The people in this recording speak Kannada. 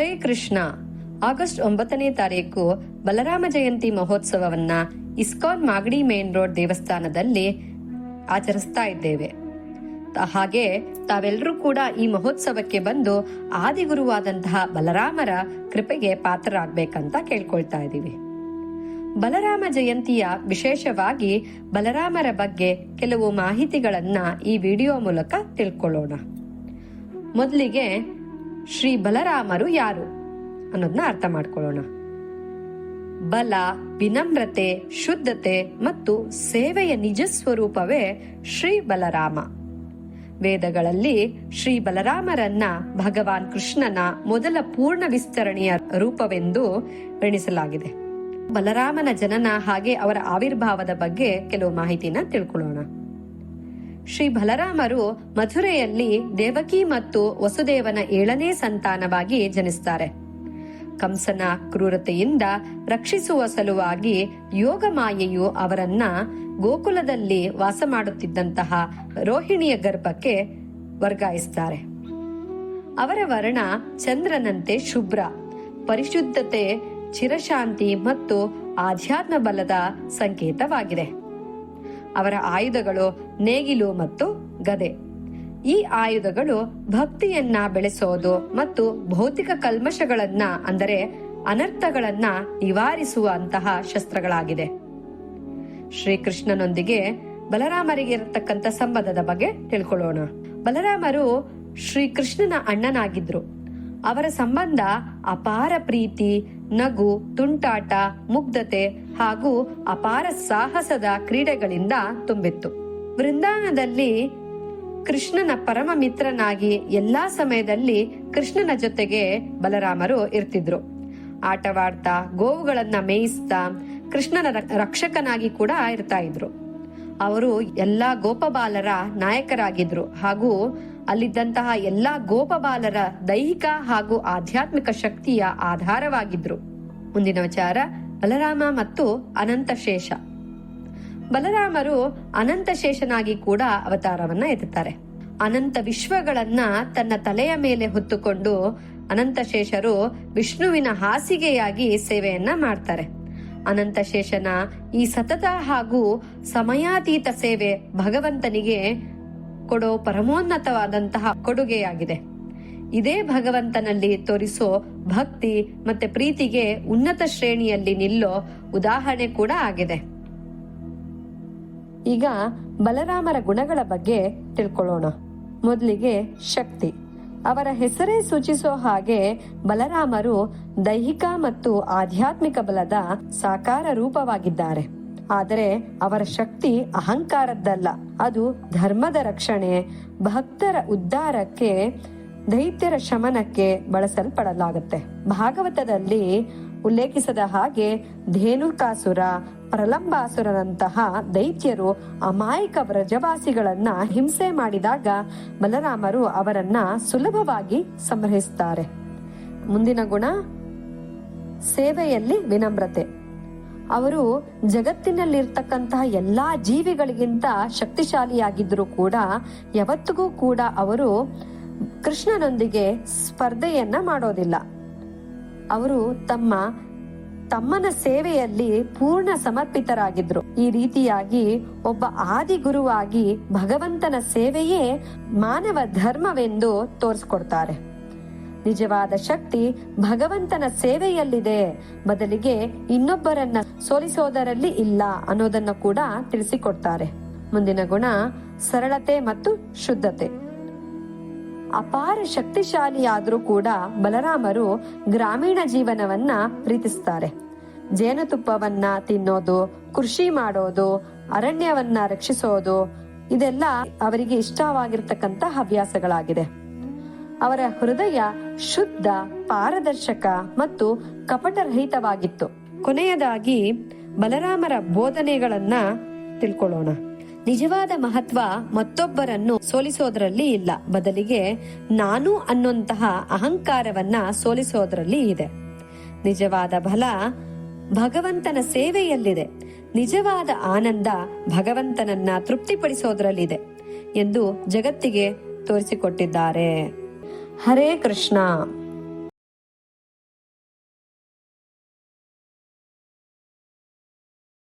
ಕೃಷ್ಣ. ಆಗಸ್ಟ್ ಒಂಬತ್ತನೇ ತಾರೀಕು ಬಲರಾಮ ಜಯಂತಿ ಮಹೋತ್ಸವವನ್ನ ಇಸ್ಕಾನ್ ಮಾಗಡಿ ಮೇನ್ ರೋಡ್ ದೇವಸ್ಥಾನದಲ್ಲಿ ಆಚರಿಸ್ತಾ ಇದ್ದೇವೆ. ಹಾಗೆ ತಾವೆಲ್ಲರೂ ಕೂಡ ಈ ಮಹೋತ್ಸವಕ್ಕೆ ಬಂದು ಆದಿಗುರುವಾದಂತಹ ಬಲರಾಮರ ಕೃಪೆಗೆ ಪಾತ್ರರಾಗಬೇಕಂತ ಕೇಳ್ಕೊಳ್ತಾ ಇದ್ದೀವಿ. ಬಲರಾಮ ಜಯಂತಿಯ ವಿಶೇಷವಾಗಿ ಬಲರಾಮರ ಬಗ್ಗೆ ಕೆಲವು ಮಾಹಿತಿಗಳನ್ನ ಈ ವಿಡಿಯೋ ಮೂಲಕ ತಿಳ್ಕೊಳ್ಳೋಣ. ಮೊದಲಿಗೆ ಶ್ರೀ ಬಲರಾಮರು ಯಾರು? ಅನ್ನೋದನ್ನ ಅರ್ಥ ಮಾಡ್ಕೊಳ್ಳೋಣ. ಬಲ, ವಿನಮ್ರತೆ, ಶುದ್ಧತೆ ಮತ್ತು ಸೇವೆಯ ನಿಜ ಸ್ವರೂಪವೇ ಶ್ರೀ ಬಲರಾಮ. ವೇದಗಳಲ್ಲಿ ಶ್ರೀ ಬಲರಾಮರನ್ನ ಭಗವಾನ್ ಕೃಷ್ಣನ ಮೊದಲ ಪೂರ್ಣ ವಿಸ್ತರಣೆಯ ರೂಪವೆಂದು ಎಣಿಸಲಾಗಿದೆ. ಬಲರಾಮನ ಜನನ ಹಾಗೆ ಅವರ ಆವಿರ್ಭಾವದ ಬಗ್ಗೆ ಕೆಲವು ಮಾಹಿತಿನ ತಿಳ್ಕೊಳ್ಳೋಣ. ಶ್ರೀ ಬಲರಾಮರು ಮಥುರೆಯಲ್ಲಿ ದೇವಕಿ ಮತ್ತು ವಸುದೇವನ ಏಳನೇ ಸಂತಾನವಾಗಿ ಜನಿಸ್ತಾರೆ. ಕಂಸನ ಕ್ರೂರತೆಯಿಂದ ರಕ್ಷಿಸುವ ಸಲುವಾಗಿ ಯೋಗಮಾಯೆಯು ಅವರನ್ನ ಗೋಕುಲದಲ್ಲಿ ವಾಸ ಮಾಡುತ್ತಿದ್ದಂತಹ ರೋಹಿಣಿಯ ಗರ್ಭಕ್ಕೆ ವರ್ಗಾಯಿಸ್ತಾರೆ. ಅವರ ವರ್ಣ ಚಂದ್ರನಂತೆ ಶುಭ್ರ, ಪರಿಶುದ್ಧತೆ, ಚಿರಶಾಂತಿ ಮತ್ತು ಆಧ್ಯಾತ್ಮ ಬಲದ ಸಂಕೇತವಾಗಿದೆ. ಅವರ ಆಯುಧಗಳು ನೇಗಿಲು ಮತ್ತು ಗದೆ. ಈ ಆಯುಧಗಳು ಭಕ್ತಿಯನ್ನ ಬೆಳೆಸೋದು ಮತ್ತು ಭೌತಿಕ ಕಲ್ಮಶಗಳನ್ನ, ಅಂದರೆ ಅನರ್ಥಗಳನ್ನ ನಿವಾರಿಸುವಂತಹ ಶಸ್ತ್ರಗಳಾಗಿದೆ ಶ್ರೀಕೃಷ್ಣನೊಂದಿಗೆ ಬಲರಾಮರಿಗೆ ಇರತಕ್ಕಂತ ಸಂಬಂಧದ ಬಗ್ಗೆ ತಿಳ್ಕೊಳ್ಳೋಣ. ಬಲರಾಮರು ಶ್ರೀಕೃಷ್ಣನ ಅಣ್ಣನಾಗಿದ್ರು. ಅವರ ಸಂಬಂಧ ಅಪಾರ ಪ್ರೀತಿ, ನಗು, ತುಂಟಾಟ, ಮುಗ್ಧತೆ ಹಾಗೂ ಅಪಾರ ಸಾಹಸದ ಕ್ರೀಡೆಗಳಿಂದ ತುಂಬಿತ್ತು. ವೃಂದಾವನದಲ್ಲಿ ಕೃಷ್ಣನ ಪರಮ ಮಿತ್ರನಾಗಿ ಎಲ್ಲಾ ಸಮಯದಲ್ಲಿ ಕೃಷ್ಣನ ಜೊತೆಗೆ ಬಲರಾಮರು ಇರ್ತಿದ್ರು. ಆಟವಾಡ್ತಾ, ಗೋವುಗಳನ್ನ ಮೇಯಿಸ್ತಾ ಕೃಷ್ಣನ ರಕ್ಷಕನಾಗಿ ಕೂಡ ಇರ್ತಾ ಇದ್ರು. ಅವರು ಎಲ್ಲಾ ಗೋಪಬಾಲರ ನಾಯಕರಾಗಿದ್ರು ಹಾಗೂ ಅಲ್ಲಿದ್ದಂತಹ ಎಲ್ಲಾ ಗೋಪಬಾಲರ ದೈಹಿಕ ಹಾಗೂ ಆಧ್ಯಾತ್ಮಿಕ ಶಕ್ತಿಯ ಆಧಾರವಾಗಿದ್ರು. ಮುಂದಿನ ವಿಚಾರ, ಬಲರಾಮ ಮತ್ತು ಅನಂತಶೇಷ ಬಲರಾಮರು ಅನಂತಶೇಷನಾಗಿ ಕೂಡ ಅವತಾರವನ್ನ ಎತ್ತುತ್ತಾರೆ. ಅನಂತ ವಿಶ್ವಗಳನ್ನ ತನ್ನ ತಲೆಯ ಮೇಲೆ ಹೊತ್ತುಕೊಂಡು ಅನಂತಶೇಷರು ವಿಷ್ಣುವಿನ ಹಾಸಿಗೆಯಾಗಿ ಸೇವೆಯನ್ನ ಮಾಡ್ತಾರೆ. ಅನಂತಶೇಷನ ಈ ಸತತ ಹಾಗೂ ಸಮಯಾತೀತ ಸೇವೆ ಭಗವಂತನಿಗೆ ಕೊಡೋ ಪರಮೋನ್ನತವಾದಂತಹ ಕೊಡುಗೆಯಾಗಿದೆ. ಇದೇ ಭಗವಂತನಲ್ಲಿ ತೋರಿಸೋ ಭಕ್ತಿ ಮತ್ತೆ ಪ್ರೀತಿಗೆ ಉನ್ನತ ಶ್ರೇಣಿಯಲ್ಲಿ ನಿಲ್ಲೋ ಉದಾಹರಣೆ ಕೂಡ ಆಗಿದೆ. ಈಗ ಬಲರಾಮರ ಗುಣಗಳ ಬಗ್ಗೆ ತಿಳ್ಕೊಳ್ಳೋಣ. ಮೊದಲಿಗೆ ಶಕ್ತಿ. ಅವರ ಹೆಸರೇ ಸೂಚಿಸೋ ಹಾಗೆ ಬಲರಾಮರು ದೈಹಿಕ ಮತ್ತು ಆಧ್ಯಾತ್ಮಿಕ ಬಲದ ಸಾಕಾರ ರೂಪವಾಗಿದ್ದಾರೆ. ಆದರೆ ಅವರ ಶಕ್ತಿ ಅಹಂಕಾರದ್ದಲ್ಲ. ಅದು ಧರ್ಮದ ರಕ್ಷಣೆ, ಭಕ್ತರ ಉದ್ಧಾರಕ್ಕೆ, ದೈತ್ಯರ ಶಮನಕ್ಕೆ ಬಳಸಲ್ಪಡಲಾಗುತ್ತೆ. ಭಾಗವತದಲ್ಲಿ ಉಲ್ಲೇಖಿಸದ ಹಾಗೆ ಧೇನುಕಾಸುರ, ಪ್ರಲಂಬಾಸುರನಂತಹ ದೈತ್ಯರು ಅಮಾಯಕ ವ್ರಜವಾಸಿಗಳನ್ನ ಹಿಂಸೆ ಮಾಡಿದಾಗ ಬಲರಾಮರು ಅವರನ್ನ ಸುಲಭವಾಗಿ ಸಂಗ್ರಹಿಸುತ್ತಾರೆ ಮುಂದಿನ ಗುಣ, ಸೇವೆಯಲ್ಲಿ ವಿನಮ್ರತೆ. ಅವರು ಜಗತ್ತಿನಲ್ಲಿರ್ತಕ್ಕಂತಹ ಎಲ್ಲಾ ಜೀವಿಗಳಿಗಿಂತ ಶಕ್ತಿಶಾಲಿಯಾಗಿದ್ದರೂ ಕೂಡ ಯಾವತ್ತಿಗೂ ಕೂಡ ಅವರು ಕೃಷ್ಣನೊಂದಿಗೆ ಸ್ಪರ್ಧೆಯನ್ನ ಮಾಡೋದಿಲ್ಲ. ಅವರು ತಮ್ಮ ತಮ್ಮನ ಸೇವೆಯಲ್ಲಿ ಪೂರ್ಣ ಸಮರ್ಪಿತರಾಗಿದ್ರು. ಈ ರೀತಿಯಾಗಿ ಒಬ್ಬ ಆದಿಗುರುವಾಗಿ ಭಗವಂತನ ಸೇವೆಯೇ ಮಾನವ ಧರ್ಮವೆಂದು ತೋರಿಸ್ಕೊಡ್ತಾರೆ. ನಿಜವಾದ ಶಕ್ತಿ ಭಗವಂತನ ಸೇವೆಯಲ್ಲಿದೆ. ಬದಲಿಗೆ ಇನ್ನೊಬ್ಬರನ್ನ ಸೋಲಿಸೋದರಲ್ಲಿ ಇಲ್ಲ ಅನ್ನೋದನ್ನ ಕೂಡ ತಿಳಿಸಿಕೊಡ್ತಾರೆ. ಮುಂದಿನ ಗುಣ ಸರಳತೆ ಮತ್ತು ಶುದ್ಧತೆ. ಅಪಾರ ಶಕ್ತಿಶಾಲಿಯಾದ್ರೂ ಕೂಡ ಬಲರಾಮರು ಗ್ರಾಮೀಣ ಜೀವನವನ್ನ ಪ್ರೀತಿಸ್ತಾರೆ. ಜೇನುತುಪ್ಪವನ್ನ ತಿನ್ನೋದು, ಕೃಷಿ ಮಾಡೋದು, ಅರಣ್ಯವನ್ನ ರಕ್ಷಿಸೋದು, ಇದೆಲ್ಲ ಅವರಿಗೆ ಇಷ್ಟವಾಗಿರ್ತಕ್ಕಂತ ಹವ್ಯಾಸಗಳಾಗಿದೆ. ಅವರ ಹೃದಯ ಶುದ್ಧ, ಪಾರದರ್ಶಕ ಮತ್ತು ಕಪಟರಹಿತವಾಗಿತ್ತು. ಕೊನೆಯದಾಗಿ ಬಲರಾಮರ ಬೋಧನೆಗಳನ್ನ ತಿಳ್ಕೊಳ್ಳೋಣ. ನಿಜವಾದ ಮಹತ್ವ ಮತ್ತೊಬ್ಬರನ್ನು ಸೋಲಿಸೋದ್ರಲ್ಲಿ ಇಲ್ಲ. ಬದಲಿಗೆ ನಾನು ಅನ್ನುವಂತಹ ಅಹಂಕಾರವನ್ನ ಸೋಲಿಸೋದ್ರಲ್ಲಿ ಇದೆ. ನಿಜವಾದ ಬಲ ಭಗವಂತನ ಸೇವೆಯಲ್ಲಿದೆ. ನಿಜವಾದ ಆನಂದ ಭಗವಂತನನ್ನ ತೃಪ್ತಿಪಡಿಸೋದ್ರಲ್ಲಿದೆ ಎಂದು ಜಗತ್ತಿಗೆ ತೋರಿಸಿಕೊಟ್ಟಿದ್ದಾರೆ. ಹರೇ ಕೃಷ್ಣ